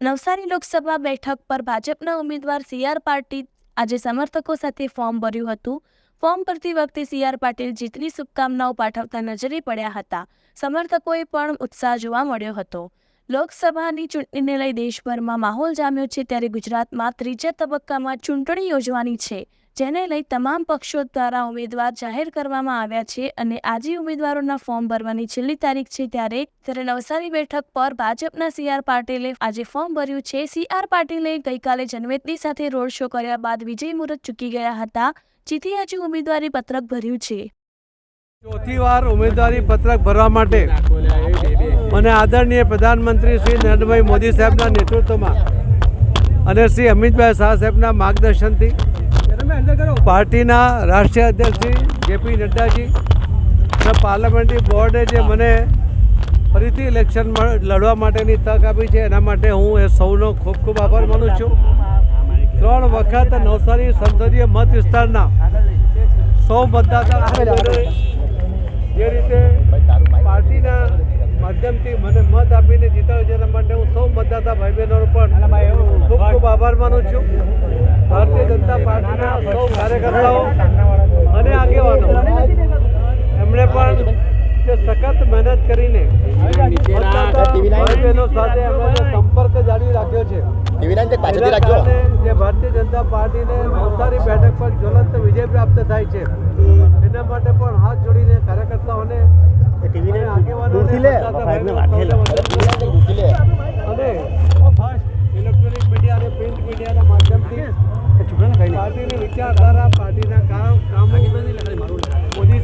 નવસારી લોકસભા બેઠક પર ભાજપના ઉમેદવાર સી આર પાટીલ આજે સમર્થકો સાથે ફોર્મ ભર્યું હતું. ફોર્મ ભરતી વખતે સી આર પાટીલ જીતની શુભકામનાઓ પાઠવતા નજરે પડ્યા હતા. સમર્થકોએ પણ ઉત્સાહ જોવા મળ્યો હતો. લોકસભાની ચૂંટણીને લઈ દેશભરમાં માહોલ જામ્યો છે ત્યારે ગુજરાતમાં ત્રીજા તબક્કામાં ચૂંટણી યોજવાની છે. જેને લઈ તમામ પક્ષો દ્વારા ઉમેદવાર જાહેર કરવામાં આવ્યા છે અને આજે ઉમેદવારોના ફોર્મ ભરવાની છેલ્લી તારીખ છે ત્યારે ત્યારે નવસારી બેઠક પર ભાજપના સી આર પાટીલે આજે ફોર્મ ભર્યું છે. સી આર પાટીલે ગઈકાલે જનમેદની સાથે રોડ શો કર્યા બાદ વિજય મુહૂર્ત ચૂકી ગયા હતા, જેથી આજે ઉમેદવારી પત્રક ભર્યું છે. ચોથી વાર ઉમેદવારી પત્રક ભરવા માટે મને આદરણીય પ્રધાનમંત્રી શ્રી નરેન્દ્રભાઈ મોદી સાહેબના નેતૃત્વમાં અને શ્રી અમિતભાઈ શાહ સાહેબના માર્ગદર્શનથી પાર્ટીના રાષ્ટ્રીય અધ્યક્ષ શ્રી જેપી નડ્ડાજી અને પાર્લામેન્ટરી બોર્ડે જે મને ફરીથી ઇલેક્શન લડવા માટેની તક આપી છે, એના માટે હું એ સૌનો ખૂબ ખૂબ આભાર માનું છું. ત્રણ વખત નવસારી સંસદીય મત વિસ્તારના સૌ મતદાતા માધ્યમથી મને મત આપીને જીતાડ્યો છે એના માટે હું સૌ મતદાતા ભાઈ બહેનો પણ ખૂબ ખૂબ આભાર માનું છું. ભારતીય જનતા પાર્ટીના સૌ કાર્યકર્તાઓ અને આગેવાનો એમણે પણ જે સખત મહેનત કરીને ભાઈ બહેનો સાથે એમણે સંપર્ક જાળવી રાખ્યો છે જે ભારતીય જનતા પાર્ટીને નવસારી બેઠક પર જ્વલંત વિજય પ્રાપ્ત થાય છે. એના માટે પણ હાથ જોડીને કાર્યકર્તાઓને ટીવીને દૂરથી સાહેબને વાટે લે. દૂરથી ફર્સ્ટ ઇલેક્ટ્રોનિક મીડિયા અને પ્રિન્ટ મીડિયાના માધ્યમથી પાર્ટીની વિચારધારા પાર્ટીના કામ કામે